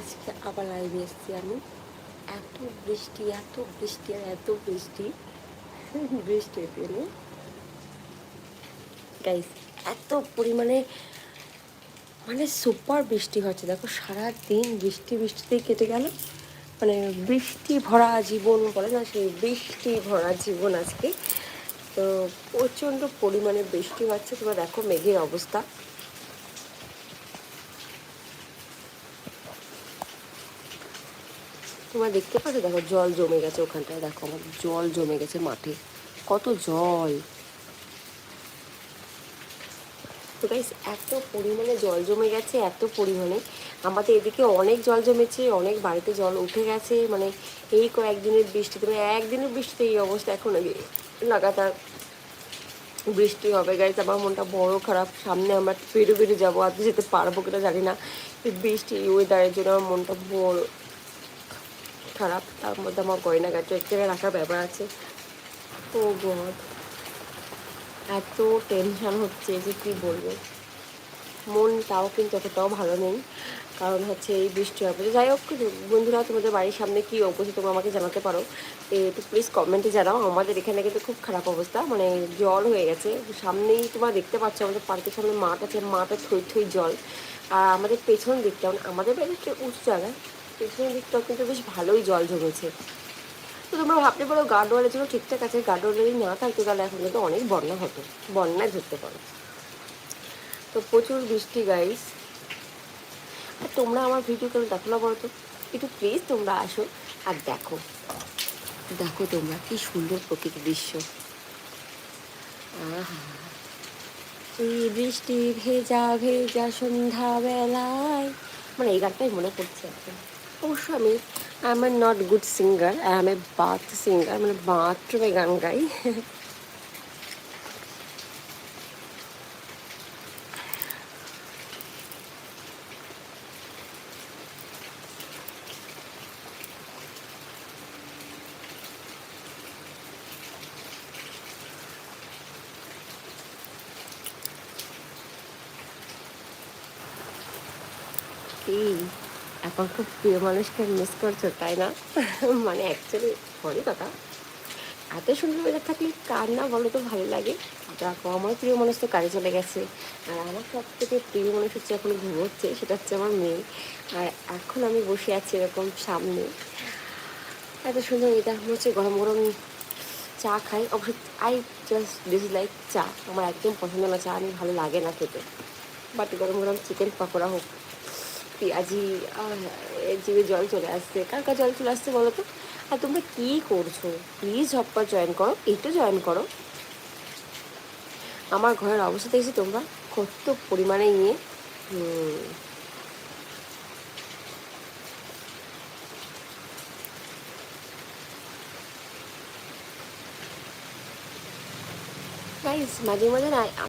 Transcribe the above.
আজকে আবার লাইভে এসেছি আমি। এত বৃষ্টি এত বৃষ্টি আর এত বৃষ্টি। বৃষ্টি পেলে গাইস এত পরিমাণে মানে সুপার বৃষ্টি হচ্ছে। দেখো সারা দিন বৃষ্টি বৃষ্টিতেই কেটে গেল। মানে বৃষ্টি ভরা জীবন বলে না, সেই বৃষ্টি ভরা জীবন আজকে। তো প্রচণ্ড পরিমাণে বৃষ্টি হচ্ছে। তোমরা দেখো মেঘের অবস্থা। তোমরা দেখতে পাচ্ছ? দেখো, জল জমে গেছে ওখানটায়। দেখো, আমার জল জমে গেছে মাঠে। কত জল। তো গাইস এত পরিমাণে জল জমে গেছে, এত পরিমাণে। আমাদের এদিকে অনেক জল জমেছে, অনেক বাড়িতে জল উঠে গেছে। মানে এই কয়েকদিনের বৃষ্টিতে মানে একদিনের বৃষ্টিতে এই অবস্থা এখন লাগাতার বৃষ্টি হবে। গাইস আমার মনটা বড় খারাপ। সামনে আমরা পেরো পেরো যাব। আজকে যেতে পারব কিনা জানি না। বৃষ্টি ওয়েদারের জন্য আমার মনটা বড় খারাপ, তার মধ্যে আমার গয়নাগাটি এক জায়গায় রাখার ব্যাপার আছে। ও গড, এত টেনশন হচ্ছে যে কী বলব? মনটাও কিন্তু অতটাও ভালো নেই, কারণ হচ্ছে এই বৃষ্টি হবে। যাই হোক, বন্ধুরা, তোমাদের বাড়ির সামনে কী অবস্থা তোমরা আমাকে জানাতে পারো। একটু প্লিজ কমেন্টে জানাও। আমাদের এখানে কিন্তু খুব খারাপ অবস্থা মানে জল হয়ে গেছে। সামনেই তোমরা দেখতে পাচ্ছ, আমাদের পার্কের সামনে মাঠ আছে, মাঠে থই থই জল। আর আমাদের পেছন দিকটা মানে আমাদের বাড়ির একটু উঁচু জায়গায় পেছনের দিকটাও কিন্তু বেশ ভালোই জল জমেছে তো তোমরা ভাবতে পারো, গার্ডওয়ালের জন্য ঠিকঠাক আছে, গার্ডওয়াল যদি না থাকতো তাহলে এখন কিন্তু অনেক বন্যা হতো, বন্যায় ধরতে পারো। তো প্রচুর বৃষ্টি গাইস আর তোমরা আমার ভিডিও কেন দেখো না বলো তো? একটু প্লিজ তোমরা আসো আর দেখো। দেখো তোমরা কি সুন্দর প্রকৃতির দৃশ্য। এই বৃষ্টি ভেজা ভেজা সন্ধ্যাবেলায়। মানে এই গানটাই মনে পড়ছে এখন। অবশ্য আমি I am not good singer I am a bath singer মানে বাথরুমে গান গাই কি এখন খুব প্রিয় মানুষকে মিস করছ, তাই না? মানে অ্যাকচুয়ালি সরি কথা। এত সুন্দর ওয়েদার থাকলে কার না বলো তো ভালো লাগে? দেখো, আমার প্রিয় মানুষ তো কাজে চলে গেছে। আর আমার সব থেকে প্রিয় মানুষ হচ্ছে এখন ঘুমোচ্ছে, সেটা হচ্ছে আমার মেয়ে। আর এখন আমি বসে আছি এরকম সামনে। এত সুন্দর ওয়েদার হচ্ছে গরম গরম চা খাই। অবশ্য আই জাস্ট ডিস লাইক চা। আমার একদম পছন্দ না চা, আমি ভালো লাগে না খেতে। বাট গরম গরম চিকেন পকোড়া হোক। আর এর জিভে জল চলে আসছে কার কার জল চলে আসছে বলো তো? আর তোমরা কী করছ? প্লিজ ঝটপট জয়েন করো, একটু জয়েন করো। আমার ঘরের অবস্থা দেখছি তোমরা কত পরিমাণে নিয়ে মাঝে মাঝে না